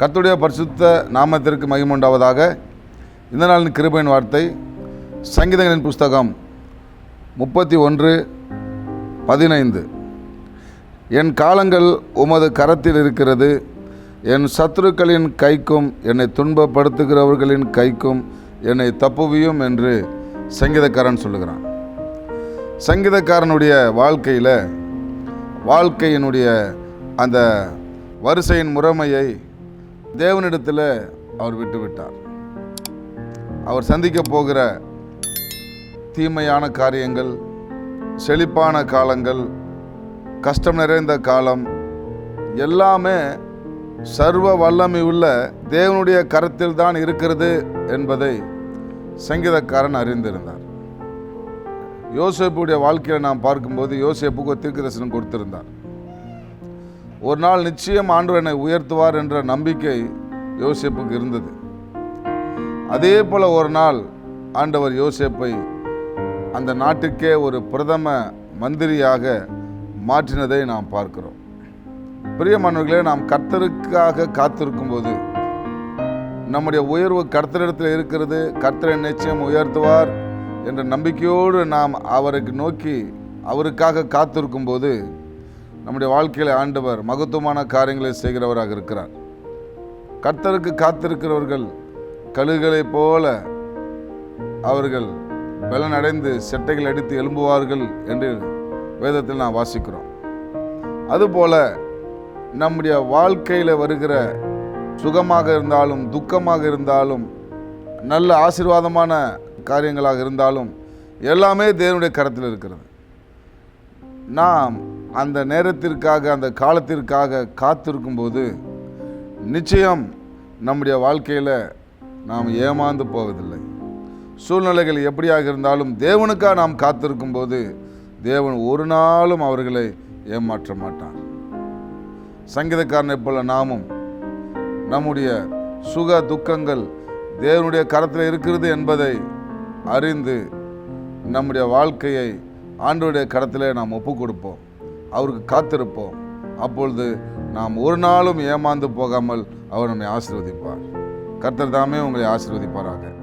கத்துடைய பரிசுத்த நாமத்திற்கு மகிமுண்டாவதாக இந்த நாளின் கிருபையின் வார்த்தை சங்கீதங்களின் புஸ்தகம் முப்பத்தி ஒன்று பதினைந்து. என் காலங்கள் உமது கரத்தில் இருக்கிறது என் சத்துருக்களின் கைக்கும் என்னை துன்பப்படுத்துகிறவர்களின் கைக்கும் என்னை தப்புவியும் என்று சங்கீதக்காரன் சொல்லுகிறான். சங்கீதக்காரனுடைய வாழ்க்கையில் வாழ்க்கையினுடைய அந்த வரிசையின் முறைமையை தேவனிடத்தில் அவர் விட்டுவிட்டார். அவர் சந்திக்க போகிற தீமையான காரியங்கள் செழிப்பான காலங்கள் கஷ்டம் நிறைந்த காலம் எல்லாமே சர்வ வல்லமை உள்ள தேவனுடைய கரத்தில் தான் இருக்கிறது என்பதை சங்கீதக்காரன் அறிந்திருந்தார். யோசேப்புடைய வாழ்க்கையை நாம் பார்க்கும்போது யோசேப்புக்கு ஒரு தீர்க்க தரிசனம் கொடுத்திருந்தார். ஒரு நாள் நிச்சயம் ஆண்டு என்னை உயர்த்துவார் என்ற நம்பிக்கை யோசிப்புக்கு இருந்தது. அதே போல் ஒரு நாள் ஆண்டவர் யோசிப்பை அந்த நாட்டுக்கே ஒரு பிரதம மந்திரியாக மாற்றினதை நாம் பார்க்கிறோம். பிரியமானவர்களே நாம் கர்த்தருக்காக காத்திருக்கும் போது நம்முடைய உயர்வு கர்த்தரிடத்தில் இருக்கிறது கர்த்தரை நிச்சயம் உயர்த்துவார் என்ற நம்பிக்கையோடு நாம் அவருக்கு நோக்கி அவருக்காக காத்திருக்கும் போது நம்முடைய வாழ்க்கையில் ஆண்டவர் மகத்துவமான காரியங்களை செய்கிறவராக இருக்கிறார். கர்த்தருக்கு காத்திருக்கிறவர்கள் கழுகுகளைப் போல அவர்கள் பலனடைந்து செட்டைகள் அடித்து எழும்புவார்கள் என்று வேதத்தில் நாம் வாசிக்கிறோம். அதுபோல நம்முடைய வாழ்க்கையில் வருகிற சுகமாக இருந்தாலும் துக்கமாக இருந்தாலும் நல்ல ஆசீர்வாதமான காரியங்களாக இருந்தாலும் எல்லாமே தேவனுடைய கரத்தில் இருக்கிறது. நாம் அந்த நேரத்திற்காக அந்த காலத்திற்காக காத்திருக்கும்போது நிச்சயம் நம்முடைய வாழ்க்கையில் நாம் ஏமாந்து போவதில்லை. சூழ்நிலைகள் எப்படியாக இருந்தாலும் தேவனுக்காக நாம் காத்திருக்கும் போது தேவன் ஒரு நாளும் அவர்களை ஏமாற்ற மாட்டான் சங்கீதக்காரனைப் போல நாமும் நம்முடைய சுக துக்கங்கள் தேவனுடைய கரத்தில் இருக்கிறது என்பதை அறிந்து நம்முடைய வாழ்க்கையை ஆண்டவருடைய கரத்திலே நாம் ஒப்பு கொடுப்போம் அவருக்கு காத்திருப்போம். அப்பொழுது நாம் ஒரு நாளும் ஏமாந்து போகாமல் அவர் நம்மை ஆசிர்வதிப்பார். கர்த்தர் தாமே உங்களை ஆசிர்வதிப்பாராக.